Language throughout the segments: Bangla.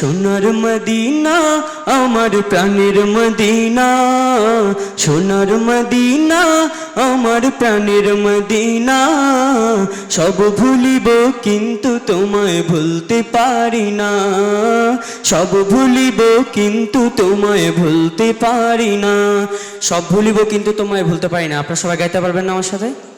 সোনার মদিনা, আমার প্রাণের মদিনা। সোনার মদিনা, আমার প্রাণের মদিনা। সব ভুলিব কিন্তু তোমায় ভুলতে পারি না। সব ভুলিব কিন্তু তোমায় ভুলতে পারি না। সব ভুলিব কিন্তু তোমায় ভুলতে পারি না। আপনারা সবাই গাইতে পারবেন না আমার সাথে?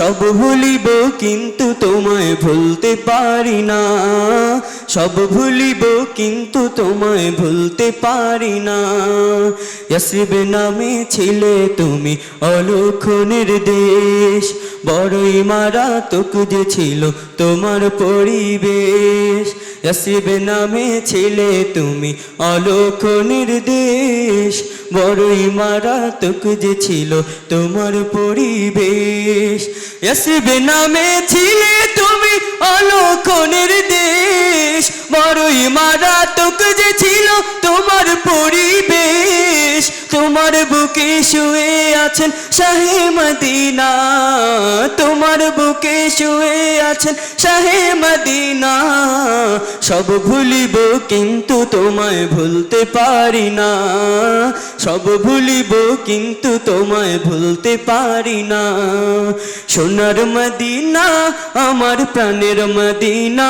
সব ভুলিব, কিন্তু তোমায় ভুলতে পারি না। সব ভুলিব, কিন্তু তোমায় ভুলতে পারি না। ইয়াসরিব নামে ছিলে তুমি অলক্ষণের দেশ বড়ই মারাত্মক যে ছিল তোমার পরিবেশ। ইয়াসরিবে নামে ছেলে তুমি অলোক নির্দেশ, বড়ই মারাত্মক যে ছিল তোমার পরিবেশ। নসিব নামে ছিলে তুমি অলোক নির্দেশ, বড়ই তুক যে ছিল তোমার পরিবেশ। তোমার বুকে শুয়ে আছেন শাহে মদিনা। তোমার বুকে শুয়ে আছেন শাহে মদিনা। সব ভুলিব কিন্তু তোমায় ভুলতে পারি না। সব ভুলিব কিন্তু তোমায় ভুলতে পারি না। সোনার মদিনা, আমার প্রাণের মদিনা।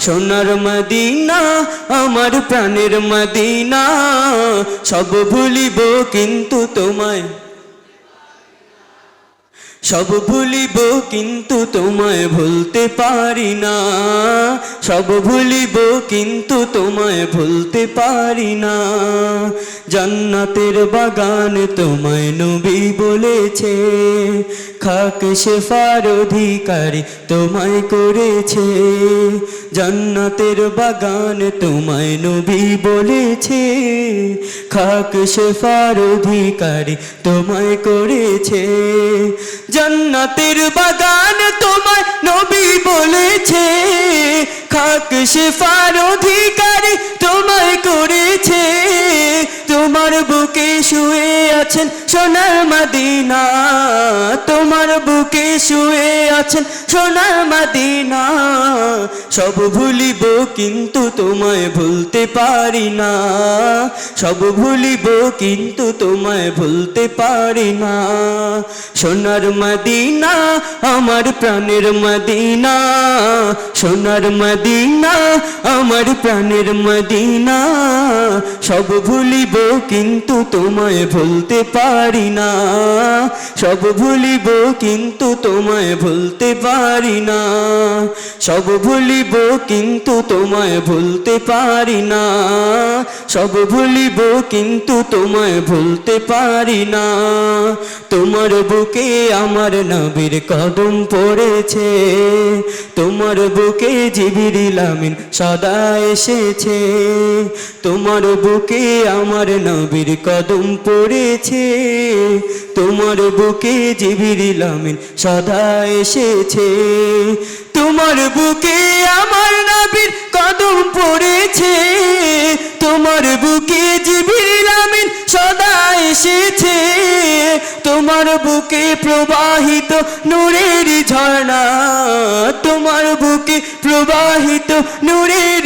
সোনার মদিনা, আমার প্রাণের মদিনা। সব ভুলিব কিন্তু তোমায় সব ভুলিব কিন্তু তোমায় ভুলতে পারি না। সব ভুলিব কিন্তু তোমায় ভুলতে পারি না। জান্নাতের বাগান তোমায় নবী বলেছে, খাক শেফার অধিকারী তোমায় করেছে। জান্নাতের বাগান তোমায় নবী বলেছে, খাক শেফার অধিকারী তোমায় করেছে। জান্নাতের বাগান তোমার নবী বলেছে। খাক শেফার শুয়ে আছেন সোনার মাদিনা, তোমার বুকে শুয়ে আছেন সোনার মাদিনা। সব ভুলিব কিন্তু তোমায় ভুলতে পারি না। সব ভুলিব কিন্তু তোমায় ভুলতে পারি না। সোনার মদিনা, আমার প্রাণের মদিনা। সোনার মদিনা, আমার প্রাণের মদিনা। সব ভুলিব কিন্তু তোমায় ভুলতে পারি না। সব ভুলিব কিন্তু তোমায় ভুলতে পারি না। সব ভুলিব কিন্তু তোমায় ভুলতে পারি না। সব ভুলিব কিন্তু তোমায় ভুলতে পারি না। তোমার বুকে আমার নবীর কদম পড়েছে। তোমার বুকে জিবিরিল আমিন সদা এসেছে। তোমার বুকে আমার নবীর কদম পড়েছে। তোমার বুকে জিবিরিল আমিন সদা এসেছে। তোমার বুকে আমার নবীর কদম পড়েছে। তোমার বুকে জিবিরিল আমিন সদা এসেছে। তোমার বুকে প্রবাহিত নূরের ঝর্ণা। তোমার বুকে প্রবাহিত নূরের